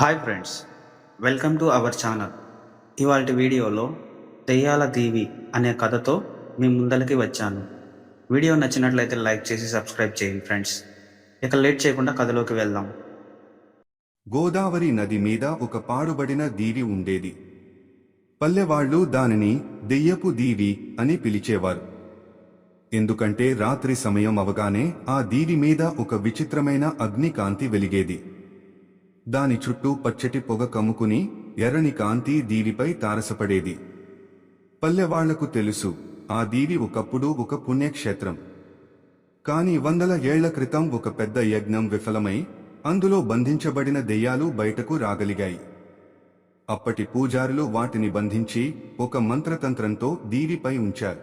Hi friends welcome to our channel. ఇవాళ వీడియోలో దెయ్యాల దీవి అనే కథతో మీ ముందరికి వచ్చాను. వీడియో నచ్చినట్లయితే లైక్ చేసి సబ్స్క్రైబ్ చేయండి ఫ్రెండ్స్. ఇక లేట్ చేయకుండా కథలోకి వెళ్దాం. గోదావరి నది మీద ఒక పాడుబడిన దీవి ఉండేది. పల్లెవాళ్ళు దానిని దెయ్యపు దీవి అని పిలిచేవారు. ఎందుకంటే రాత్రి సమయం అవగానే ఆ దీవి మీద ఒక విచిత్రమైన అగ్నికాంతి వెలిగేది. దాని చుట్టూ పచ్చటి పొగ కమ్ముకుని ఎర్రని కాంతి దీవిపై తారసపడేది. పల్లెవాళ్ళకు తెలుసు ఆ దీవి ఒకప్పుడు ఒక పుణ్యక్షేత్రం. కాని వందల ఏళ్ళ క్రితం ఒక పెద్ద యజ్ఞం విఫలమై అందులో బంధించబడిన దెయ్యాలు బయటకు రాగలిగాయి. అప్పటి పూజారులు వాటిని బంధించి ఒక మంత్రతంత్రంతో దీవిపై ఉంచారు.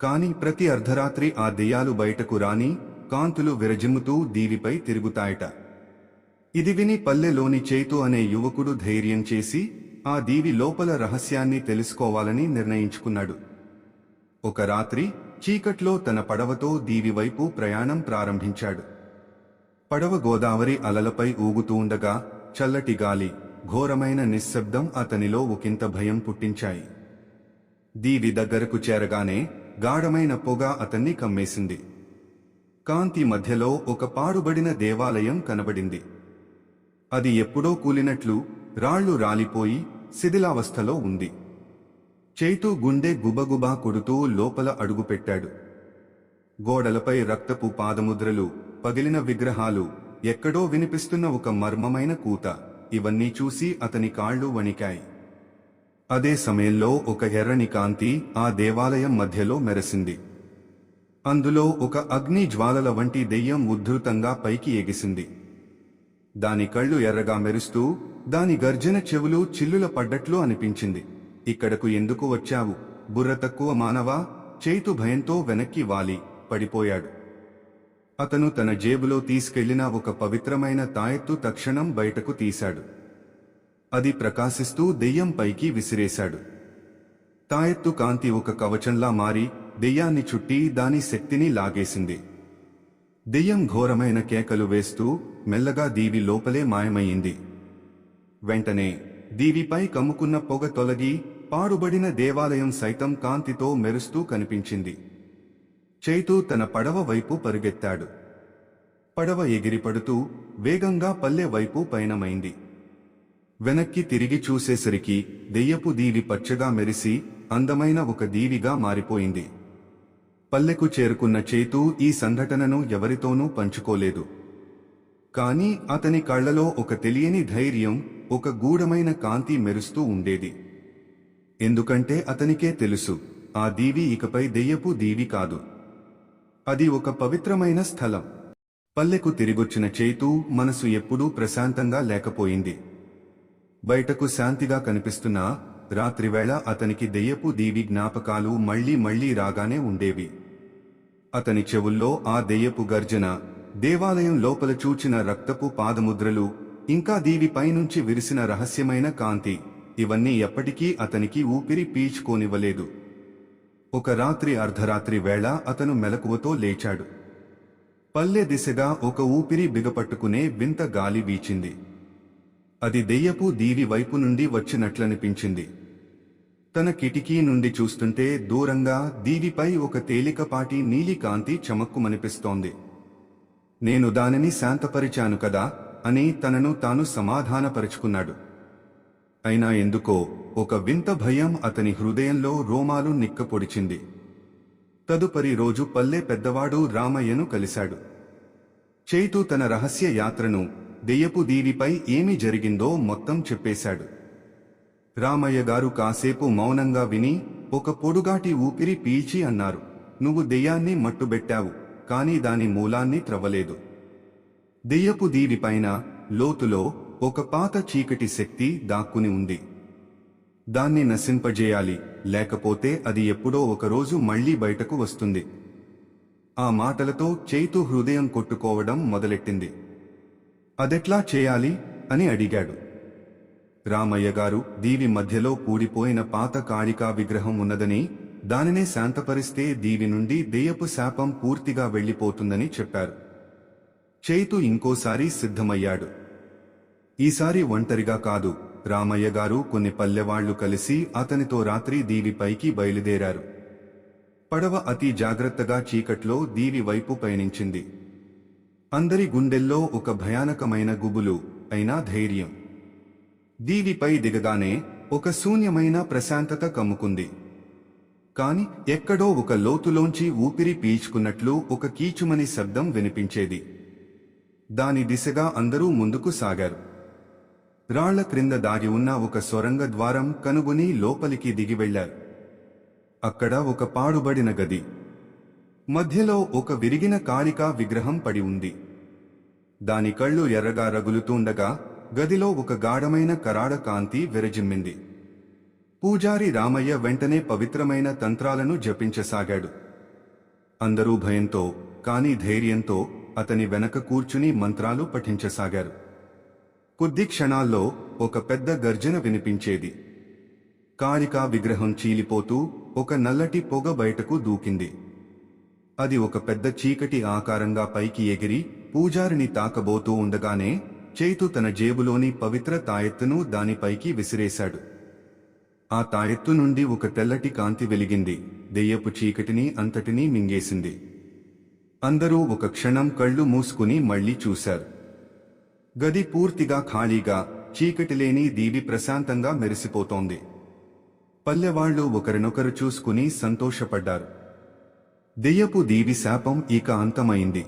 కాని ప్రతి అర్ధరాత్రి ఆ దెయ్యాలు బయటకు రాని కాంతులు విరజిమ్ముతూ దీవిపై తిరుగుతాయట. ఇది విని పల్లెలోని చేతు అనే యువకుడు ధైర్యం చేసి ఆ దీవి లోపల రహస్యాన్ని తెలుసుకోవాలని నిర్ణయించుకున్నాడు. ఒక రాత్రి చీకట్లో తన పడవతో దీవి వైపు ప్రయాణం ప్రారంభించాడు. పడవ గోదావరి అలలపై ఊగుతూ ఉండగా చల్లటి గాలి ఘోరమైన నిశ్శబ్దం అతనిలో ఒకంత భయం పుట్టించాయి. దీవి దగ్గరకు చేరగానే గాఢమైన పొగ అతన్ని కమ్మేసింది. కాంతి మధ్యలో ఒక పాడుబడిన దేవాలయం కనబడింది. అది ఎప్పుడో కూలినట్లు రాళ్ళు రాలిపోయి శిథిలావస్థలో ఉంది. చేతు గుండె గుబగుబా కొడుతూ లోపల అడుగుపెట్టాడు. గోడలపై రక్తపు పాదముద్రలు పగిలిన విగ్రహాలు ఎక్కడో వినిపిస్తున్న ఒక మర్మమైన కూత. ఇవన్నీ చూసి అతని కాళ్ళు వణికాయి. అదే సమయంలో ఒక ఎర్రని కాంతి ఆ దేవాలయం మధ్యలో మెరసింది. అందులో ఒక అగ్ని జ్వాలల వంటి దెయ్యం ఉద్ధృతంగా పైకి ఎగిసింది. దాని కళ్ళు ఎర్రగా మెరుస్తూ దాని గర్జన చెవులు చిల్లుల పడ్డట్లు అనిపించింది. ఇక్కడకు ఎందుకు వచ్చావు? బుర్ర తక్కువ మానవా? చేతు భయంతో వెనక్కి వాలి పడిపోయాడు. అతను తన జేబులో తీసుకెళ్ళిన ఒక పవిత్రమైన తాయెత్తు తక్షణం బయటకు తీశాడు. అది ప్రకాశిస్తూ దెయ్యం పైకి విసిరేశాడు. తాయెత్తు కాంతి ఒక కవచంలా మారి దెయ్యాన్ని చుట్టి దాని శక్తిని లాగేసింది. దెయ్యం ఘోరమైన కేకలు వేస్తూ మెల్లగా దీవి లోపలే మాయమయ్యింది. వెంటనే దీవిపై కమ్ముకున్న పొగ తొలగి పాడుబడిన దేవాలయం సైతం కాంతితో మెరుస్తూ కనిపించింది. చైతు తన పడవ వైపు పరుగెత్తాడు. పడవ ఎగిరిపడుతూ వేగంగా పల్లె వైపు పయనమైంది. వెనక్కి తిరిగి చూసేసరికి దెయ్యపు దీవి పచ్చగా మెరిసి అందమైన ఒక దీవిగా మారిపోయింది. పల్లెకు చేరుకున్న చేతు ఈ సంఘటనను ఎవరితోనూ పంచుకోలేదు. కానీ అతని కళ్ళలో ఒక తెలియని ధైర్యం ఒక గూఢమైన కాంతి మెరుస్తూ ఉండేది. ఎందుకంటే అతనికే తెలుసు ఆ దీవి ఇకపై దెయ్యపు దీవి కాదు. అది ఒక పవిత్రమైన స్థలం. పల్లెకు తిరిగొచ్చిన చేతు మనసు ఎప్పుడూ ప్రశాంతంగా లేకపోయింది. బయటకు శాంతిగా కనిపిస్తున్నా రాత్రివేళ అతనికి దెయ్యపు దీవి జ్ఞాపకాలు మళ్ళీ మళ్ళీ రాగానే ఉండేవి. అతని చెవుల్లో ఆ దెయ్యపు గర్జన దేవాలయం లోపల చూచిన రక్తపు పాదముద్రలు ఇంకా దీవి పైనుంచి విరిసిన రహస్యమైన కాంతి ఇవన్నీ ఎప్పటికీ అతనికి ఊపిరి పీల్చుకోనివ్వలేదు. ఒక రాత్రి అర్ధరాత్రి వేళ అతను మెలకువతో లేచాడు. పల్లె దిశగా ఒక ఊపిరి బిగపట్టుకునే వింత గాలి వీచింది. అది దెయ్యపు దీవి వైపు నుండి వచ్చినట్లనిపించింది. తన కిటికీ నుండి చూస్తుంటే దూరంగా దీవిపై ఒక తేలికపాటి నీలికాంతి చమక్కుమనిపిస్తోంది. నేను దానిని శాంతపరిచాను కదా? అని తనను తాను సమాధానపరుచుకున్నాడు. అయినా ఎందుకో ఒక వింత భయం అతని హృదయంలో రోమాలు నిక్కపొడిచింది. తదుపరి రోజు పల్లె పెద్దవాడు రామయ్యను కలిశాడు. చైతు తన రహస్య యాత్రను దెయ్యపు దీవిపై ఏమి జరిగిందో మొత్తం చెప్పేశాడు. రామయ్య గారు కాసేపు మౌనంగా విని ఒక పొడుగాటి ఊపిరి పీల్చి అన్నారు. నువ్వు దెయ్యాన్ని మట్టుబెట్టావు కాని దాని మూలాన్ని త్రవ్వలేదు. దెయ్యపు దీవిపైన లోతులో ఒక పాత చీకటి శక్తి దాక్కుని ఉంది. దాన్ని నశింపజేయాలి లేకపోతే అది ఎప్పుడో ఒకరోజు మళ్ళీ బయటకు వస్తుంది. ఆ మాటలతో చైతు హృదయం కొట్టుకోవడం మొదలెట్టింది. అదెట్లా చేయాలి? అని అడిగాడు. రామయ్య గారు దీవి మధ్యలో కూడిపోయిన పాత కాళికా విగ్రహం ఉన్నదని దానినే శాంతపరిస్తే దీవి నుండి దెయ్యపు శాపం పూర్తిగా వెళ్ళిపోతుందని చెప్పారు. చైతు ఇంకోసారి సిద్ధమయ్యాడు. ఈసారి ఒంటరిగా కాదు రామయ్య గారు కొన్ని పల్లెవాళ్ళు కలిసి అతనితో రాత్రి దీవిపైకి బయలుదేరారు. పడవ అతి జాగ్రత్తగా చీకట్లో దీవి వైపు పయనించింది. అందరి గుండెల్లో ఒక భయానకమైన గుబులు అయినా ధైర్యం. దీవిపై దిగగానే ఒక శూన్యమైన ప్రశాంతత కమ్ముకుంది. కాని ఎక్కడో ఒక లోతులోంచి ఊపిరి పీల్చుకున్నట్లు ఒక కీచుమని శబ్దం వినిపించేది. దాని దిశగా అందరూ ముందుకు సాగారు. రాళ్ళ క్రింద దాగి ఉన్న ఒక సొరంగ ద్వారం కనుగొని లోపలికి దిగి వెళ్ళారు అక్కడ ఒక పాడుబడిన గది. మధ్యలో ఒక విరిగిన కాళికా విగ్రహం పడి ఉంది. దాని కళ్ళు ఎర్రగా రగులుతుండగా గదిలో ఒక గాఢమైన కరాడ కాంతి విరజిమ్మింది. పూజారి రామయ్య వెంటనే పవిత్రమైన తంత్రాలను జపించసాగాడు. అందరూ భయంతో కాని ధైర్యంతో అతని వెనక కూర్చుని మంత్రాలు పఠించసాగారు. కొద్ది క్షణాల్లో ఒక పెద్ద గర్జన వినిపించేది. కాళికా విగ్రహం చీలిపోతూ ఒక నల్లటి పొగ బయటకు దూకింది. అది ఒక పెద్ద చీకటి ఆకారంగా పైకి ఎగిరి పూజారిని తాకబోతూ ఉండగానే చేతు తన జేబులోని పవిత్ర తాయెత్తును దానిపైకి విసిరేశాడు. ఆ తాయెత్తు నుండి ఒక తెల్లటి కాంతి వెలిగింది. దెయ్యపు చీకటిని అంతటినీ మింగేసింది. అందరూ ఒక క్షణం కళ్ళు మూసుకుని మళ్ళీ చూశారు. గది పూర్తిగా ఖాళీగా చీకటిలేని దీవి ప్రశాంతంగా మెరిసిపోతోంది. పల్లెవాళ్ళు ఒకరినొకరు చూసుకుని సంతోషపడ్డారు. దెయ్యపు దీవి శాపం ఇక అంతమైంది.